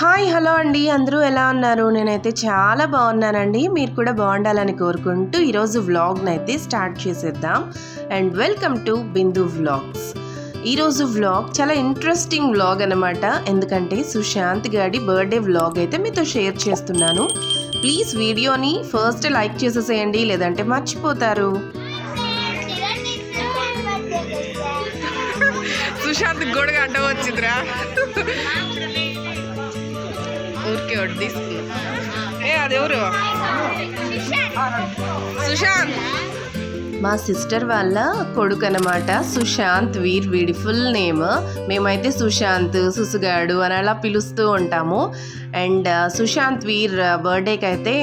Hi hello అండి. అందరూ ఎలా ఉన్నారు? నేనైతే చాలా బాగున్నానండి. మీరు కూడా బాగుండాలని కోరుకుంటూ ఈరోజు వ్లాగ్ని అయితే స్టార్ట్ చేసేద్దాం. And welcome to Bindu vlogs. ఈరోజు వ్లాగ్ చాలా ఇంట్రెస్టింగ్ వ్లాగ్ అనమాట ఎందుకంటే సుశాంత్ గాడి బర్త్డే వ్లాగ్ అయితే మీతో షేర్ చేస్తున్నాను. ప్లీజ్ వీడియోని ఫస్ట్ లైక్ చేసేసేయండి లేదంటే మర్చిపోతారు. సుశాంత్ గొడగ అడ్డం వచ్చిందిరా. ఊరికే ఒకటి తీసుకున్నా ఏ అది ఎవరు? సుశాంత్. మా సిస్టర్ వాళ్ళ కొడుకు అనమాట సుశాంత్ వీర్ వీడి ఫుల్ నేమ్. మేమైతే సుశాంత్ సుసుగాడు అని అలా పిలుస్తూ ఉంటాము. అండ్ సుశాంత్ వీర్ బర్త్డేకి అయితే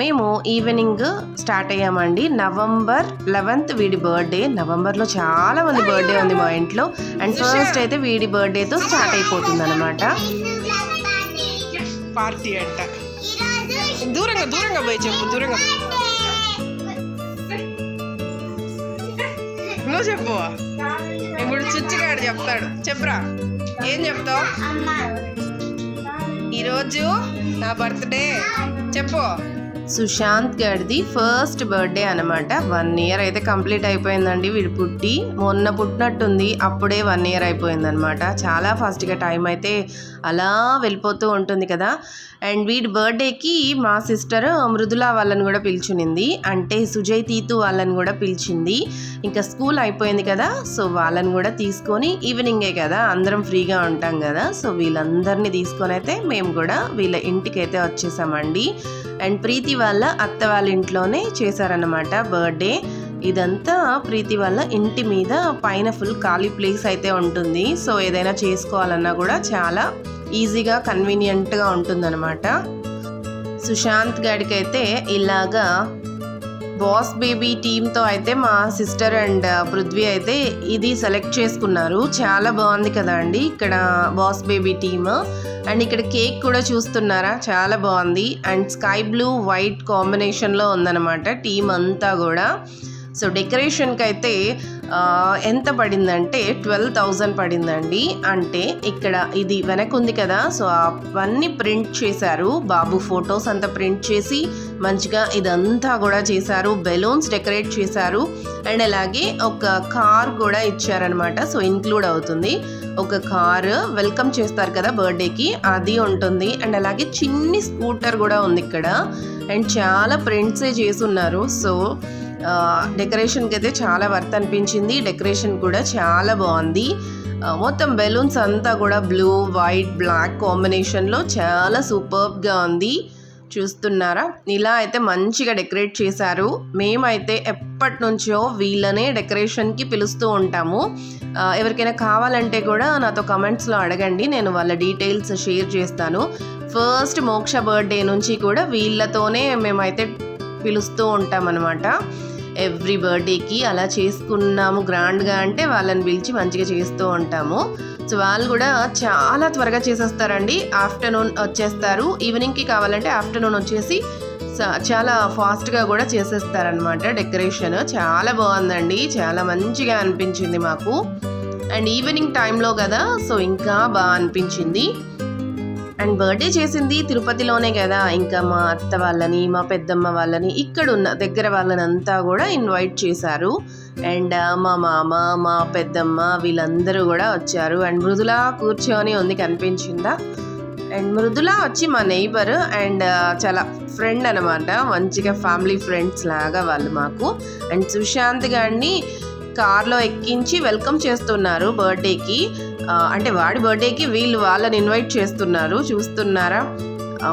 మేము ఈవినింగ్ స్టార్ట్ అయ్యామండి. నవంబర్ లెవెన్త్ వీడి బర్త్డే. నవంబర్లో చాలా మంది బర్త్డే ఉంది మా ఇంట్లో. అండ్ ఫస్ట్ అయితే వీడి బర్త్డేతో స్టార్ట్ అయిపోతుంది అనమాట పార్టీ అంట. దూరంగా దూరంగా పోయి చెప్పు దూరంగా. నువ్వు చెప్పు. ఇప్పుడు చుచ్చిగాడు చెప్తాడు. చెప్పురా. ఏం చెప్తావు? ఈరోజు నా బర్త్డే. చెప్పు. సుశాంత్ గారిది ఫస్ట్ బర్త్డే అనమాట వన్ ఇయర్ అయితే కంప్లీట్ అయిపోయిందండి వీడు పుట్టి. మొన్న పుట్టినట్టుంది అప్పుడే వన్ ఇయర్ అయిపోయిందనమాట చాలా ఫాస్ట్గా టైం అయితే అలా వెళ్ళిపోతూ ఉంటుంది కదా. అండ్ వీడి బర్త్డేకి మా సిస్టర్ మృదుల వాళ్ళని కూడా పిలిచునింది. అంటే సుజయ్ తీతు వాళ్ళని కూడా పిలిచింది. ఇంకా స్కూల్ అయిపోయింది కదా సో వాళ్ళని కూడా తీసుకొని ఈవినింగే కదా అందరం ఫ్రీగా ఉంటాం కదా సో వీళ్ళందరినీ తీసుకొని అయితే మేము కూడా వీళ్ళ ఇంటికి అయితే వచ్చేసామండి. అండ్ ప్రీతి వాళ్ళ అత్త వాళ్ళ ఇంట్లోనే చేశారనమాట బర్త్డే. ఇదంతా ప్రీతి వల్ల ఇంటి మీద పైన ఫుల్ ఖాళీ ప్లేస్ అయితే ఉంటుంది. సో ఏదైనా చేసుకోవాలన్నా కూడా చాలా ఈజీగా కన్వీనియంట్గా ఉంటుందన్నమాట. సుశాంత్ గాడికి అయితే ఇలాగా బాస్ బేబీ టీంతో అయితే మా సిస్టర్ అండ్ uh, పృథ్వీ అయితే ఇది సెలెక్ట్ చేసుకున్నారు. చాలా బాగుంది కదా అండి ఇక్కడ బాస్ బేబీ టీమ్ అండ్ ఇక్కడ కేక్ కూడా చూస్తున్నారా? చాలా బాగుంది. అండ్ స్కై బ్లూ వైట్ కాంబినేషన్లో ఉందన్నమాట టీం అంతా కూడా. సో డెకరేషన్కి అయితే ఎంత పడిందంటే ట్వెల్వ్ థౌజండ్ పడిందండి. అంటే ఇక్కడ ఇది వెనక ఉంది కదా సో అవన్నీ ప్రింట్ చేశారు. బాబు ఫొటోస్ అంతా ప్రింట్ చేసి మంచిగా ఇదంతా కూడా చేశారు. బెలూన్స్ డెకరేట్ చేశారు. అండ్ అలాగే ఒక కార్ కూడా ఇచ్చారనమాట సో ఇంక్లూడ్ అవుతుంది. ఒక కార్ వెల్కమ్ చేస్తారు కదా బర్త్డేకి అది ఉంటుంది. అండ్ అలాగే చిన్ని స్కూటర్ కూడా ఉంది ఇక్కడ. అండ్ చాలా ప్రింట్సే చేసి ఉన్నారు. సో డెకరేషన్కి అయితే చాలా వర్త్ అనిపించింది. డెకరేషన్ కూడా చాలా బాగుంది. మొత్తం బెలూన్స్ అంతా కూడా బ్లూ వైట్ బ్లాక్ కాంబినేషన్లో చాలా సూపర్బ్గా ఉంది. చూస్తున్నారా? ఇలా అయితే మంచిగా డెకరేట్ చేశారు. మేమైతే ఎప్పటి నుంచో వీళ్ళనే డెకరేషన్కి పిలుస్తూ ఉంటాము. ఎవరికైనా కావాలంటే కూడా నాతో కమెంట్స్లో అడగండి. నేను వాళ్ళ డీటెయిల్స్ షేర్ చేస్తాను. ఫస్ట్ మోక్ష బర్త్డే నుంచి కూడా వీళ్ళతోనే మేమైతే పిలుస్తూ ఉంటామన్నమాట. ఎవ్రీ బర్త్డేకి అలా చేసుకున్నాము. గ్రాండ్గా అంటే వాళ్ళని పిలిచి మంచిగా చేస్తూ ఉంటాము. సో వాళ్ళు కూడా చాలా త్వరగా చేసేస్తారండి. ఆఫ్టర్నూన్ వచ్చేస్తారు. ఈవినింగ్కి కావాలంటే ఆఫ్టర్నూన్ వచ్చేసి చాలా ఫాస్ట్గా కూడా చేసేస్తారనమాట డెకరేషన్. చాలా బాగుందండి. చాలా మంచిగా అనిపించింది మాకు. అండ్ ఈవినింగ్ టైంలో కదా సో ఇంకా బాగా అనిపించింది. అండ్ బర్త్డే చేసింది తిరుపతిలోనే కదా. ఇంకా మా అత్త వాళ్ళని మా పెద్దమ్మ వాళ్ళని ఇక్కడ ఉన్న దగ్గర వాళ్ళని అంతా కూడా ఇన్వైట్ చేశారు. అండ్ uh, మా మామ మా పెద్దమ్మ వీళ్ళందరూ కూడా వచ్చారు. అండ్ మృదుల కూర్చొని ఉంది కనిపించిందా? అండ్ మృదుల వచ్చి మా నైబర్ అండ్ uh, చాలా ఫ్రెండ్ అనమాట మంచిగా ఫ్యామిలీ ఫ్రెండ్స్ లాగా వాళ్ళు మాకు. అండ్ సుశాంత్ గారిని కార్లో ఎక్కించి వెల్కమ్ చేస్తున్నారు బర్త్డేకి. అంటే వాడి బర్త్డేకి వీళ్ళు వాళ్ళని ఇన్వైట్ చేస్తున్నారు. చూస్తున్నారా?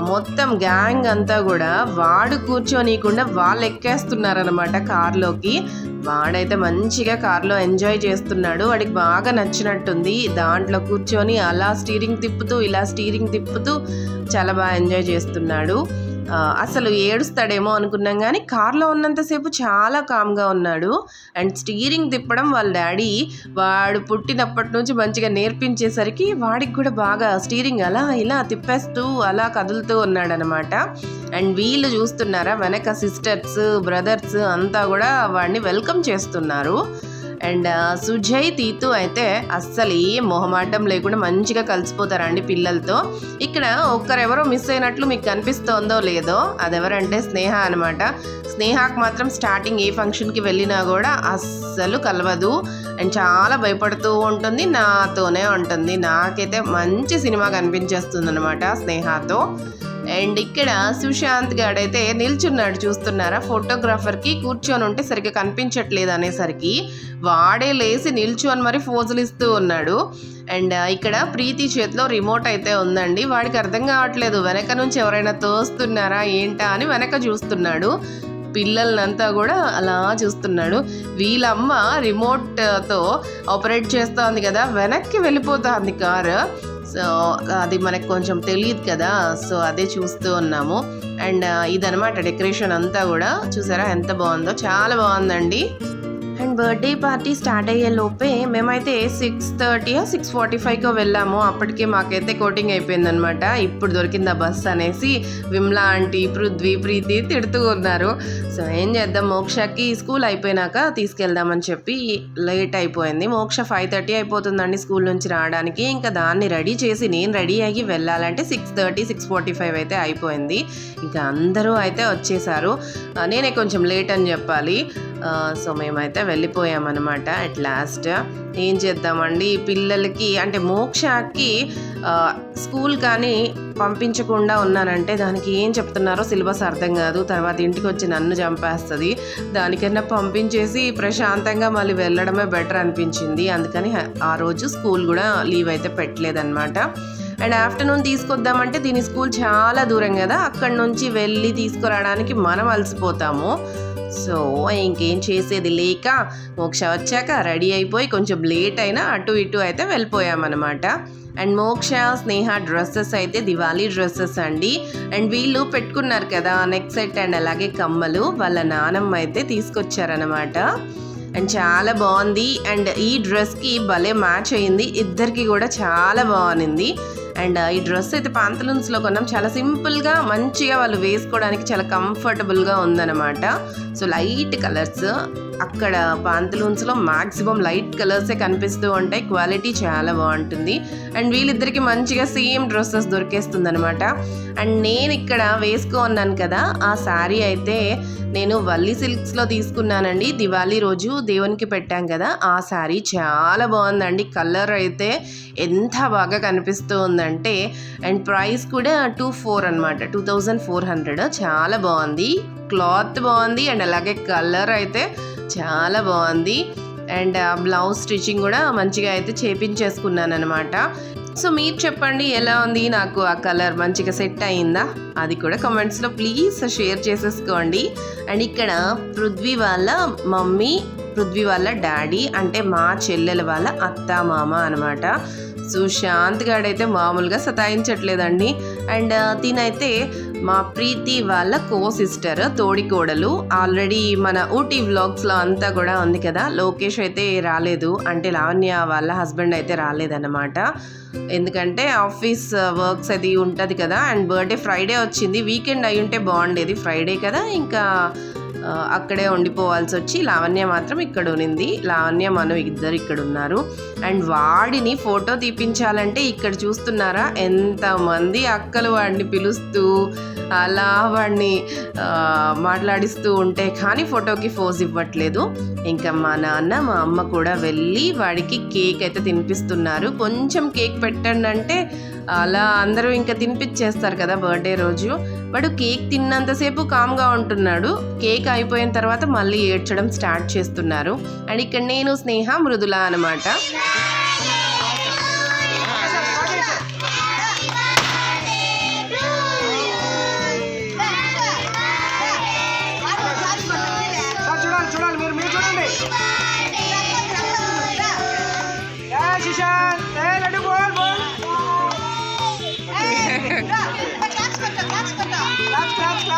మొత్తం గ్యాంగ్ అంతా కూడా వాడు కూర్చోనీయకుండా వాళ్ళు ఎక్కేస్తున్నారనమాట కార్లోకి. వాడైతే మంచిగా కార్లో ఎంజాయ్ చేస్తున్నాడు. వాడికి బాగా నచ్చినట్టుంది. దాంట్లో కూర్చొని అలా స్టీరింగ్ తిప్పుతూ ఇలా స్టీరింగ్ తిప్పుతూ చాలా బాగా ఎంజాయ్ చేస్తున్నాడు. అసలు ఏడుస్తాడేమో అనుకున్నాం కానీ కార్లో ఉన్నంతసేపు చాలా కామ్గా ఉన్నాడు. అండ్ స్టీరింగ్ తిప్పడం వాళ్ళ డాడీ వాడు పుట్టినప్పటి నుంచి మంచిగా నేర్పించేసరికి వాడికి కూడా బాగా స్టీరింగ్ అలా ఇలా తిప్పేస్తూ అలా కదులుతూ ఉన్నాడనమాట. అండ్ వీళ్ళు చూస్తున్నారా వెనక సిస్టర్స్ బ్రదర్స్ అంతా కూడా వాడిని వెల్కమ్ చేస్తున్నారు. అండ్ సుజయ్ తీతు అయితే అస్సలు ఏ మొహమాటం లేకుండా మంచిగా కలిసిపోతారండి పిల్లలతో. ఇక్కడ ఒక్కరెవరో మిస్ అయినట్లు మీకు కనిపిస్తోందో లేదో అదెవరంటే స్నేహ అనమాట స్నేహకు మాత్రం స్టార్టింగ్ ఏ ఫంక్షన్కి వెళ్ళినా కూడా అస్సలు కలవదు. అండ్ చాలా భయపడుతూ ఉంటుంది నాతోనే ఉంటుంది. నాకైతే మంచి సినిమా కనిపించేస్తుంది అనమాట స్నేహతో. అండ్ ఇక్కడ సుశాంత్ గాడైతే నిల్చున్నాడు చూస్తున్నారా? ఫోటోగ్రాఫర్కి కూర్చొని ఉంటే సరిగ్గా కనిపించట్లేదు అనేసరికి వాడే లేచి నిల్చొని మరి ఫోజులు ఇస్తూ ఉన్నాడు. అండ్ ఇక్కడ ప్రీతి చేతిలో రిమోట్ అయితే ఉందండి. వాడికి అర్థం కావట్లేదు. వెనక నుంచి ఎవరైనా తోస్తున్నారా ఏంటా అని వెనక చూస్తున్నాడు. పిల్లల్నంతా కూడా అలా చూస్తున్నాడు. వీళ్ళమ్మ రిమోట్తో ఆపరేట్ చేస్తోంది కదా వెనక్కి వెళ్ళిపోతుంది కారు. సో అది మనకు కొంచెం తెలియదు కదా. సో అదే చూస్తూ ఉన్నాము. అండ్ ఇదనమాట డెకరేషన్ అంతా కూడా. చూసారా ఎంత బాగుందో? చాలా బాగుందండి. అండ్ బర్త్డే పార్టీ స్టార్ట్ అయ్యే లోపే మేమైతే సిక్స్ థర్టీ సిక్స్ ఫార్టీ ఫైవ్కి వెళ్ళాము. అప్పటికే మాకైతే కోటింగ్ అయిపోయిందనమాట ఇప్పుడు దొరికింది ఆ బస్ అనేసి విమ్లా ఆంటీ పృథ్వీ ప్రీతి తిడుతూ ఉన్నారు. సో ఏం చేద్దాం? మోక్షకి స్కూల్ అయిపోయినాక తీసుకెళ్దామని చెప్పి లేట్ అయిపోయింది. మోక్ష ఫైవ్ థర్టీ అయిపోతుందండి స్కూల్ నుంచి రావడానికి. ఇంకా దాన్ని రెడీ చేసి నేను రెడీ అయ్యి వెళ్ళాలంటే six thirty six forty five అయితే అయిపోయింది. ఇంకా అందరూ అయితే వచ్చేసారు. నేనే కొంచెం లేట్ అని చెప్పాలి. సో మేమైతే వెళ్ళిపోయామన్నమాట అట్ లాస్ట్ ఏం చేద్దామండి? ఈ పిల్లలకి అంటే మోక్షకి స్కూల్ కానీ పంపించకుండా ఉన్నానంటే దానికి ఏం చెప్తున్నారో సిలబస్ అర్థం కాదు. తర్వాత ఇంటికి వచ్చి నన్ను చంపేస్తుంది. దానికన్నా పంపించేసి ప్రశాంతంగా మళ్ళీ వెళ్ళడమే బెటర్ అనిపించింది. అందుకని ఆ రోజు స్కూల్ కూడా లీవ్ అయితే పెట్టలేదన్నమాట. అండ్ ఆఫ్టర్నూన్ తీసుకొద్దామంటే దీని స్కూల్ చాలా దూరం కదా. అక్కడి నుంచి వెళ్ళి తీసుకురావడానికి మనం అలసిపోతాము. సో ఇంకేం చేసేది లేక మోక్ష వచ్చాక రెడీ అయిపోయి కొంచెం లేట్ అయినా అటు ఇటు అయితే వెళ్ళిపోయామన్నమాట. అండ్ మోక్ష స్నేహ డ్రెస్సెస్ అయితే దివాళీ డ్రెస్సెస్ అండి. అండ్ వీళ్ళు పెట్టుకున్నారు కదా నెక్ సెట్ అండ్ అలాగే కమ్మలు వాళ్ళ నానమ్మ అయితే తీసుకొచ్చారనమాట అండ్ చాలా బాగుంది. అండ్ ఈ డ్రెస్కి భలే మ్యాచ్ అయింది. ఇద్దరికి కూడా చాలా బాగుంది. అండ్ ఈ డ్రెస్ అయితే పాంతలూన్స్లో కొన్నాం. చాలా సింపుల్గా మంచిగా వాళ్ళు వేసుకోవడానికి చాలా కంఫర్టబుల్గా ఉందన్నమాట. సో లైట్ కలర్స్ అక్కడ పాంతలూన్స్లో మ్యాక్సిమం లైట్ కలర్సే కనిపిస్తూ ఉంటాయి. క్వాలిటీ చాలా బాగుంటుంది. అండ్ వీళ్ళిద్దరికి మంచిగా సేమ్ డ్రెస్సెస్ దొరికేస్తుంది అనమాట అండ్ నేను ఇక్కడ వేసుకున్నాను కదా ఆ శారీ అయితే నేను వల్లి సిల్క్స్లో తీసుకున్నానండి. దివాళీ రోజు దేవునికి పెట్టాం కదా ఆ శారీ చాలా బాగుందండి. కలర్ అయితే ఎంత బాగా కనిపిస్తూ ఉందంటే అండ్ ప్రైస్ కూడా టూ ఫోర్ అనమాట టూ థౌజండ్ ఫోర్ హండ్రెడ్ చాలా బాగుంది. క్లాత్ బాగుంది అండ్ అలాగే కలర్ అయితే చాలా బాగుంది. అండ్ బ్లౌజ్ స్టిచ్చింగ్ కూడా మంచిగా అయితే చేపించేసుకున్నాను అనమాట సో మీరు చెప్పండి ఎలా ఉంది నాకు ఆ కలర్ మంచిగా సెట్ అయిందా? అది కూడా కమెంట్స్లో ప్లీజ్ షేర్ చేసేసుకోండి. అండ్ ఇక్కడ పృథ్వీ వాళ్ళ మమ్మీ పృథ్వీ వాళ్ళ డాడీ అంటే మా చెల్లెల వాళ్ళ అత్త మామ అనమాట సుశాంత్ గాడైతే మామూలుగా సతాయించట్లేదండి. అండ్ తినైతే మా ప్రీతి వాళ్ళ కో సిస్టర్ తోడికోడలు. ఆల్రెడీ మన ఊటీ వ్లాగ్స్లో అంతా కూడా ఉంది కదా. లోకేష్ అయితే రాలేదు. అంటే లావణ్య వాళ్ళ హస్బెండ్ అయితే రాలేదన్నమాట. ఎందుకంటే ఆఫీస్ వర్క్స్ అది ఉంటుంది కదా. అండ్ బర్త్డే ఫ్రైడే వచ్చింది. వీకెండ్ అయి ఉంటే బాగుండేది. ఫ్రైడే కదా. ఇంకా అక్కడే ఉండిపోవాల్సి వచ్చి లావణ్య మాత్రం ఇక్కడ ఉన్నింది. లావణ్య మనం ఇద్దరు ఇక్కడ ఉన్నారు. అండ్ వాడిని ఫోటో తీపించాలంటే ఇక్కడ చూస్తున్నారా? ఎంతమంది అక్కలు వాడిని పిలుస్తూ అలా వాడిని మాట్లాడిస్తూ ఉంటే కానీ ఫోటోకి ఫోజ్ ఇవ్వట్లేదు. ఇంకా మా నాన్న మా అమ్మ కూడా వెళ్ళి వాడికి కేక్ అయితే తినిపిస్తున్నారు. కొంచెం కేక్ పెట్టండి అంటే అలా అందరూ ఇంకా తినిపించేస్తారు కదా బర్త్డే రోజు. వాడు కేక్ తిన్నంతసేపు కామ్గా ఉంటున్నాడు. కేక్ అయిపోయిన తర్వాత మళ్ళీ ఏడ్చడం స్టార్ట్ చేస్తున్నారు. అండ్ ఇక్కడ నేను స్నేహ మృదుల అనమాట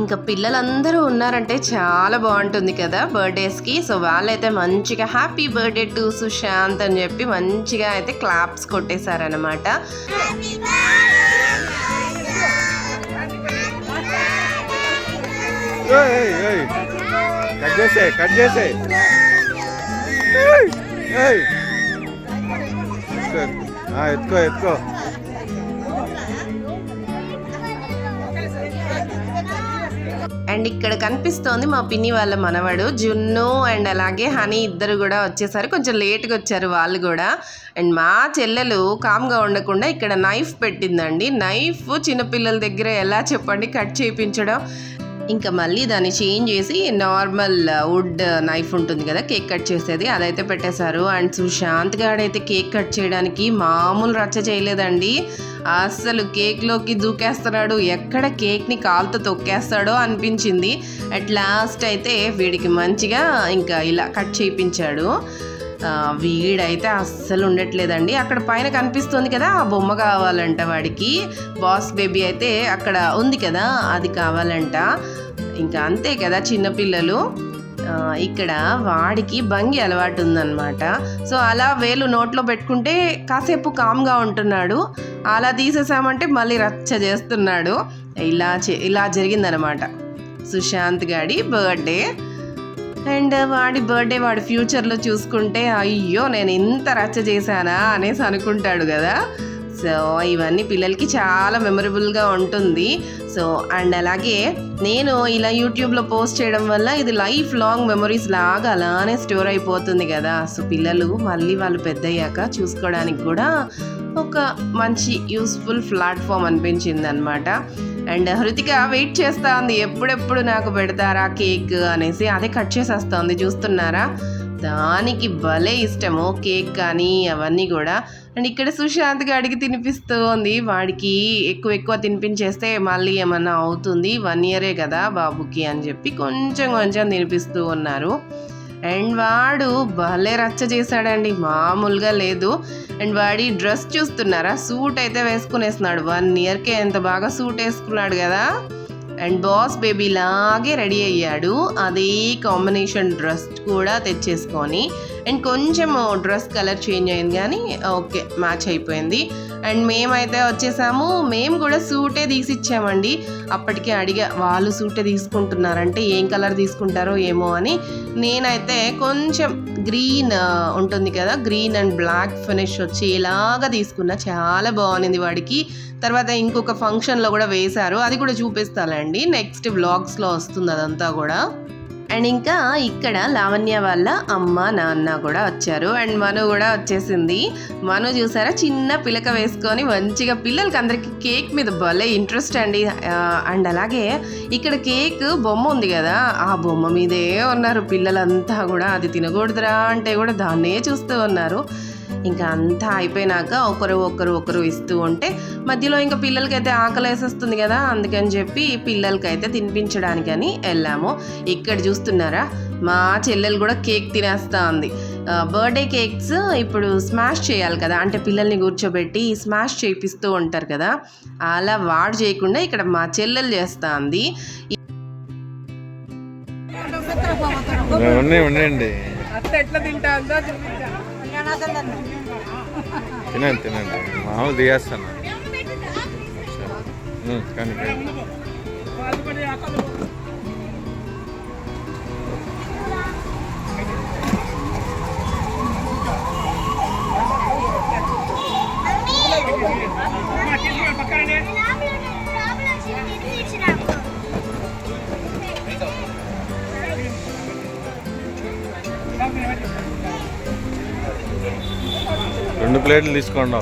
ఇంకా పిల్లలందరూ ఉన్నారంటే చాలా బాగుంటుంది కదా బర్త్డేస్కి సో వాళ్ళైతే మంచిగా హ్యాపీ బర్త్డే టు సుశాంత్ అని చెప్పి మంచిగా అయితే క్లాప్స్ కొట్టేశారనమాట కట్ చేసే కట్ చేసే ఎత్తుకో, ఎత్తుకో. అండ్ ఇక్కడ కనిపిస్తోంది మా పిన్ని వాళ్ళ మనవడు జున్ను అండ్ అలాగే హనీ ఇద్దరు కూడా వచ్చేసారు కొంచెం లేట్గా వచ్చారు వాళ్ళు కూడా. అండ్ మా చెల్లెలు కామ్గా ఉండకుండా ఇక్కడ నైఫ్ పెట్టిందండి. నైఫ్ చిన్నపిల్లల దగ్గర ఎలా చెప్పండి? కట్ చేయించడం. ఇంకా మళ్ళీ దాన్ని చేంజ్ చేసి నార్మల్ వుడ్ నైఫ్ ఉంటుంది కదా కేక్ కట్ చేసేది. అదైతే పెట్టేశారు. అండ్ సుశాంత్ గాడైతే కేక్ కట్ చేయడానికి మామూలు రచ్చ చేయలేదండి. అస్సలు కేక్లోకి దూకేస్తున్నాడు. ఎక్కడ కేక్ని కాలుతో తొక్కేస్తాడో అనిపించింది. అట్ లాస్ట్ అయితే వీడికి మంచిగా ఇంకా ఇలా కట్ చేయించాడు. వీడైతే అస్సలు ఉండట్లేదండి. అక్కడ పైన కనిపిస్తుంది కదా ఆ బొమ్మ కావాలంట వాడికి. బాస్ బేబీ అయితే అక్కడ ఉంది కదా అది కావాలంట. ఇంకా అంతే కదా చిన్నపిల్లలు ఇక్కడ వాడికి భంగి అలవాటు ఉందన్నమాట. సో అలా వేలు నోట్లో పెట్టుకుంటే కాసేపు కామ్గా ఉంటున్నాడు. అలా తీసేసామంటే మళ్ళీ రచ్చ చేస్తున్నాడు. ఇలా చే- ఇలా జరిగిందనమాట సుశాంత్ గాడి బర్త్డే. అండ్ వాడి బర్త్డే వాడి ఫ్యూచర్లో చూసుకుంటే అయ్యో నేను ఇంత రచ్చ చేశానా అనేసి అనుకుంటాడు కదా. సో ఇవన్నీ పిల్లలకి చాలా మెమరబుల్గా ఉంటుంది. సో అండ్ అలాగే నేను ఇలా యూట్యూబ్లో పోస్ట్ చేయడం వల్ల ఇది లైఫ్ లాంగ్ మెమరీస్ లాగా అలానే స్టోర్ అయిపోతుంది కదా. సో పిల్లలు మళ్ళీ వాళ్ళు పెద్దయ్యాక చూసుకోవడానికి కూడా ఒక మంచి యూస్ఫుల్ ప్లాట్ఫామ్ అనిపించింది అనమాట అండ్ హృతిక వెయిట్ చేస్తా ఉంది ఎప్పుడెప్పుడు నాకు పెడతారా కేక్ అనేసి అదే కట్ చేసేస్తుంది చూస్తున్నారా? దానికి భలే ఇష్టము కేక్ కానీ అవన్నీ కూడా. అండ్ ఇక్కడ సుశాంత్ గాడికి తినిపిస్తూ ఉంది వాడికి ఎక్కువ ఎక్కువ తినిపించేస్తే మళ్ళీ ఏమన్నా అవుతుంది వన్ ఇయరే కదా బాబుకి అని చెప్పి కొంచెం కొంచెం తినిపిస్తూ ఉన్నారు. అండ్ వాడు భలే రచ్చ చేశాడండి మామూలుగా లేదు. అండ్ వాడి డ్రెస్ చూస్తున్నారా? సూట్ అయితే వేసుకునేస్తున్నాడు. వన్ ఇయర్కే ఎంత బాగా సూట్ వేసుకున్నాడు కదా? అండ్ బాస్ బేబీ లాగే రెడీ అయ్యాడు. అదే కాంబినేషన్ డ్రెస్ కూడా తెచ్చేసుకొని. అండ్ కొంచెం డ్రెస్ కలర్ చేంజ్ అయింది కానీ ఓకే మ్యాచ్ అయిపోయింది. అండ్ మేమైతే వచ్చేసాము. మేము కూడా సూటే తీసిచ్చామండి. అప్పటికే అడిగా వాళ్ళు సూటే తీసుకుంటున్నారంటే ఏం కలర్ తీసుకుంటారో ఏమో అని. నేనైతే కొంచెం గ్రీన్ ఉంటుంది కదా గ్రీన్ అండ్ బ్లాక్ ఫినిష్ వచ్చేలాగా తీసుకున్నా. చాలా బాగుంది వాడికి. తర్వాత ఇంకొక ఫంక్షన్లో కూడా వేశారు. అది కూడా చూపిస్తానండి నెక్స్ట్ బ్లాగ్స్లో వస్తుంది అదంతా కూడా. అండ్ ఇంకా ఇక్కడ లావణ్య వాళ్ళ అమ్మ నాన్న కూడా వచ్చారు. అండ్ మను కూడా వచ్చేసింది. మను చూసారా? చిన్న పిలక వేసుకొని మంచిగా పిల్లలకి అందరికి కేక్ మీద భలే ఇంట్రెస్ట్ అండి. అండ్ అలాగే ఇక్కడ కేక్ బొమ్మ ఉంది కదా ఆ బొమ్మ మీదే ఉన్నారు. పిల్లలంతా కూడా అది తినకూడదురా అంటే కూడా దాన్నే చూస్తూ ఉన్నారు. ఇంకా అంతా అయిపోయినాక ఒకరు ఒకరు ఒకరు ఇస్తూ ఉంటే మధ్యలో ఇంకా పిల్లలకైతే ఆకలి వేసేస్తుంది కదా అందుకని చెప్పి పిల్లలకైతే తినిపించడానికని వెళ్ళాము. ఇక్కడ చూస్తున్నారా మా చెల్లెలు కూడా కేక్ తినేస్తా ఉంది. బర్త్డే కేక్స్ ఇప్పుడు స్మాష్ చేయాలి కదా అంటే పిల్లల్ని కూర్చోబెట్టి స్మాష్ చేపిస్తూ ఉంటారు కదా అలా వాడు చేయకుండా ఇక్కడ మా చెల్లెలు చేస్తా ఉంది. ఉన్నాయి ఉండండి అత్త ఎట్లా తింటాందో చూపించా. తినండి తినండి మామూలు తీయేస్తాను ఉమ్, కానీ కానీ. ప్లేట్లు తీసుకోండి.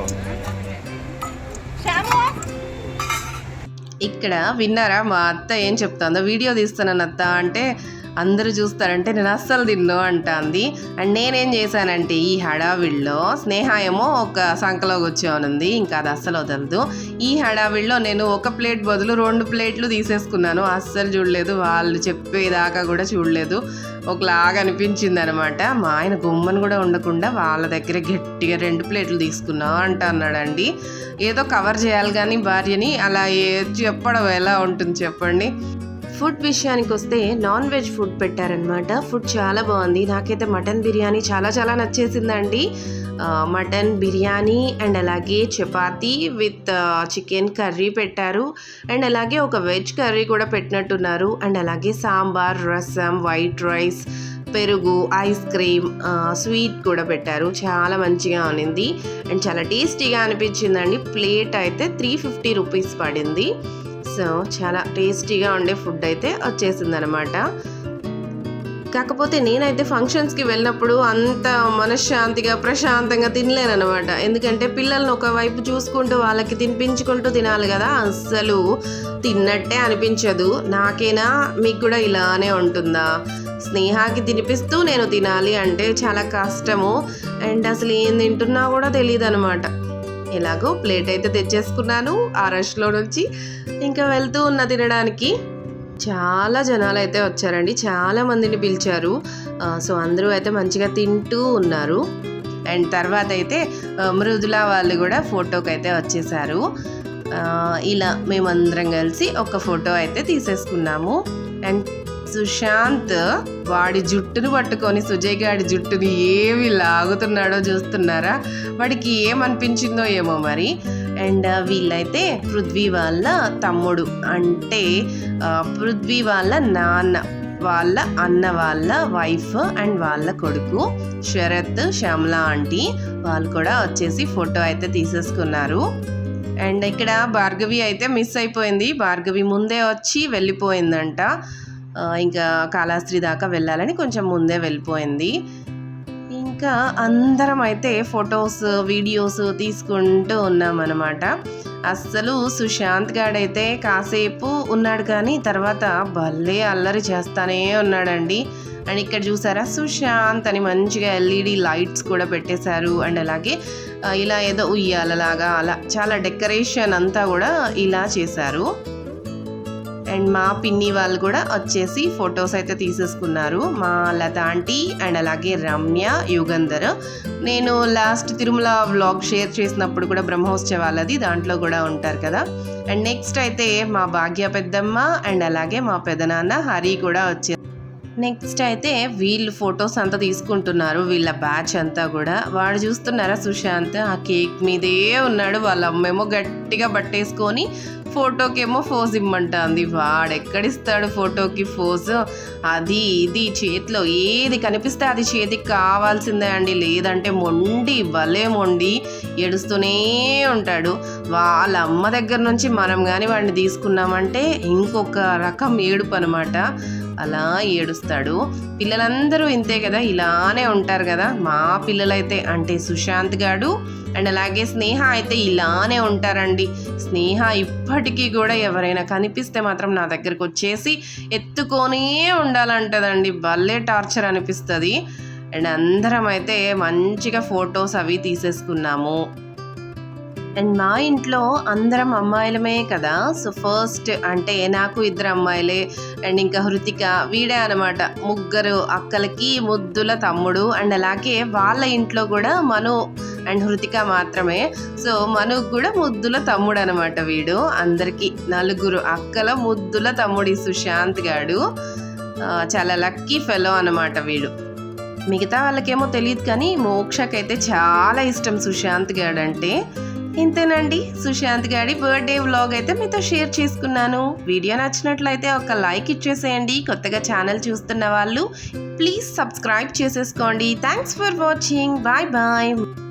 ఇక్కడ విన్నారా మా అత్త ఏం చెప్తుందో? వీడియో తీస్తున్నాను అత్త అంటే అందరూ చూస్తారంటే నేను అస్సలు తిన్ను అంటాంది. అండ్ నేనేం చేశానంటే ఈ హడావిడిలో స్నేహ ఏమో ఒక సంకలోకి వచ్చేవానుంది ఇంకా అది అస్సలు వదలదు. ఈ హడావిడిలో నేను ఒక ప్లేట్ బదులు రెండు ప్లేట్లు తీసేసుకున్నాను. అస్సలు చూడలేదు. వాళ్ళు చెప్పేదాకా కూడా చూడలేదు. ఒకలాగా అనిపించింది అనమాట మా ఆయన గుమ్మను కూడా ఉండకుండా వాళ్ళ దగ్గర గట్టిగా రెండు ప్లేట్లు తీసుకున్నా అంట అన్నాడండి ఏదో కవర్ చేయాలి కానీ భార్యని అలా ఏ చెప్పడం ఎలా ఉంటుంది చెప్పండి? ఫుడ్ విషయానికి వస్తే నాన్ వెజ్ ఫుడ్ పెట్టారనమాట ఫుడ్ చాలా బాగుంది. నాకైతే మటన్ బిర్యానీ చాలా చాలా నచ్చేసిందండి. మటన్ బిర్యానీ అండ్ అలాగే చపాతీ విత్ చికెన్ కర్రీ పెట్టారు. అండ్ అలాగే ఒక వెజ్ కర్రీ కూడా పెట్టినట్టున్నారు. అండ్ అలాగే సాంబార్ రసం వైట్ రైస్ పెరుగు ఐస్ క్రీమ్ స్వీట్ కూడా పెట్టారు. చాలా మంచిగా ఉన్నింది. అండ్ చాలా టేస్టీగా అనిపించిందండి. ప్లేట్ అయితే త్రీ ఫిఫ్టీ రూపీస్ పడింది. సో చాలా టేస్టీగా ఉండే ఫుడ్ అయితే వచ్చేసింది అనమాట కాకపోతే నేనైతే ఫంక్షన్స్కి వెళ్ళినప్పుడు అంత మనశ్శాంతిగా ప్రశాంతంగా తినలేనమాట ఎందుకంటే పిల్లల్ని ఒకవైపు చూసుకుంటూ వాళ్ళకి తినిపించుకుంటూ తినాలి కదా. అస్సలు తిన్నట్టే అనిపించదు. నాకేనా మీకు కూడా ఇలానే ఉంటుందా? స్నేహాకి తినిపిస్తూ నేను తినాలి అంటే చాలా కష్టము. అండ్ అసలు ఏం తింటున్నా కూడా తెలియదు అనమాట ఎలాగో ప్లేట్ అయితే తెచ్చేసుకున్నాను ఆ రష్లో నుంచి. ఇంకా వెళ్తూ ఉన్న తినడానికి చాలా జనాలు అయితే వచ్చారండి. చాలా మందిని పిలిచారు. సో అందరూ అయితే మంచిగా తింటూ ఉన్నారు. అండ్ తర్వాత అయితే ఆ, మృదుల వాళ్ళు కూడా ఫోటోకి అయితే వచ్చేసారు. ఇలా మేమందరం కలిసి ఒక ఫోటో అయితే తీసేసుకున్నాము. అండ్ సుశాంత్ వాడి జుట్టును పట్టుకొని సుజయ్ గాడి జుట్టుని ఏమి లాగుతున్నాడో చూస్తున్నారా? వాడికి ఏమనిపించిందో ఏమో మరి? అండ్ వీళ్ళైతే పృథ్వీ వాళ్ళ తమ్ముడు. అంటే పృథ్వీ వాళ్ళ నాన్న వాళ్ళ అన్న వాళ్ళ వైఫ్ అండ్ వాళ్ళ కొడుకు శరత్ శ్యామల ఆంటీ వాళ్ళు కూడా వచ్చేసి ఫోటో అయితే తీసేసుకున్నారు. అండ్ ఇక్కడ భార్గవి అయితే మిస్ అయిపోయింది. భార్గవి ముందే వచ్చి వెళ్ళిపోయిందంట. ఇంకా కాళాస్త్రి దాకా వెళ్ళాలని కొంచెం ముందే వెళ్ళిపోయింది. ఇంకా అందరం అయితే ఫొటోస్ వీడియోస్ తీసుకుంటూ ఉన్నామన్నమాట. అస్సలు సుశాంత్ గాడైతే కాసేపు ఉన్నాడు కానీ తర్వాత భలే అల్లరి చేస్తానే ఉన్నాడండి. అండ్ ఇక్కడ చూసారా సుశాంత్ అని మంచిగా ఎల్ఈడి లైట్స్ కూడా పెట్టేశారు. అండ్ అలాగే ఇలా ఏదో ఉయ్యాలలాగా అలా చాలా డెకరేషన్ అంతా కూడా ఇలా చేశారు. అండ్ మా పిన్ని వాళ్ళు కూడా వచ్చేసి ఫొటోస్ అయితే తీసేసుకున్నారు. మా లత ఆంటీ అండ్ అలాగే రమ్య యుగంధర్. నేను లాస్ట్ తిరుమల వ్లాగ్ షేర్ చేసినప్పుడు కూడా బ్రహ్మోత్సవాలది దాంట్లో కూడా ఉంటారు కదా. అండ్ నెక్స్ట్ అయితే మా భాగ్య పెద్దమ్మ అండ్ అలాగే మా పెదనాన్న హరి కూడా వచ్చారు నెక్స్ట్ అయితే వీళ్ళు ఫొటోస్ అంతా తీసుకుంటున్నారు వీళ్ళ బ్యాచ్ అంతా కూడా. వాడు చూస్తున్నారా సుశాంత్? ఆ కేక్ మీదే ఉన్నాడు వాళ్ళ అమ్మేమో గట్టిగా పట్టేసుకొని ఫోటోకేమో ఫోజ్ ఇమ్మంటుంది. వాడు ఎక్కడిస్తాడు ఫోటోకి ఫోజ్? అది ఇది చేతిలో ఏది కనిపిస్తే అది చేతికి కావాల్సిందే అండి. లేదంటే మొండి భలే మొండి ఏడుస్తూనే ఉంటాడు. వాళ్ళ అమ్మ దగ్గర నుంచి మనం కానీ వాడిని తీసుకున్నామంటే ఇంకొక రకం ఏడుపు అనమాట అలా ఏడుస్తాడు. పిల్లలందరూ ఇంతే కదా ఇలానే ఉంటారు కదా. మా పిల్లలైతే అంటే సుశాంత్ గాడు అండ్ అలాగే స్నేహ అయితే ఇలానే ఉంటారండి. స్నేహ ఇప్పటికీ కూడా ఎవరైనా కనిపిస్తే మాత్రం నా దగ్గరకు వచ్చేసి ఎత్తుకొనే ఉండాలంటదండి. భలే టార్చర్ అనిపిస్తుంది. అండ్ అందరం అయితే మంచిగా ఫొటోస్ అవి తీసేసుకున్నాము. అండ్ మా ఇంట్లో అందరం అమ్మాయిలమే కదా. సో ఫస్ట్ అంటే నాకు ఇద్దరు అమ్మాయిలే అండ్ ఇంకా హృతిక వీడే అనమాట ముగ్గురు అక్కలకి ముద్దుల తమ్ముడు అండ్ అలాగే వాళ్ళ ఇంట్లో కూడా మను అండ్ హృతిక మాత్రమే. సో మనకు కూడా ముద్దుల తమ్ముడు అనమాట వీడు. అందరికి నలుగురు అక్కల ముద్దుల తమ్ముడు సుశాంత్ గాడు. చాలా లక్కీ ఫెలో అనమాట వీడు. మిగతా వాళ్ళకేమో తెలియదు కానీ మోక్షకైతే చాలా ఇష్టం సుశాంత్ గాడు అంటే ఇంతేనండి. సుశాంత్ గారి బర్త్డే వ్లాగ్ అయితే మీతో షేర్ చేసుకున్నాను. వీడియో నచ్చినట్లయితే ఒక లైక్ ఇచ్చేసేయండి. కొత్తగా ఛానల్ చూస్తున్న వాళ్ళు ప్లీజ్ సబ్స్క్రైబ్ చేసేసుకోండి. Thanks for watching. Bye bye.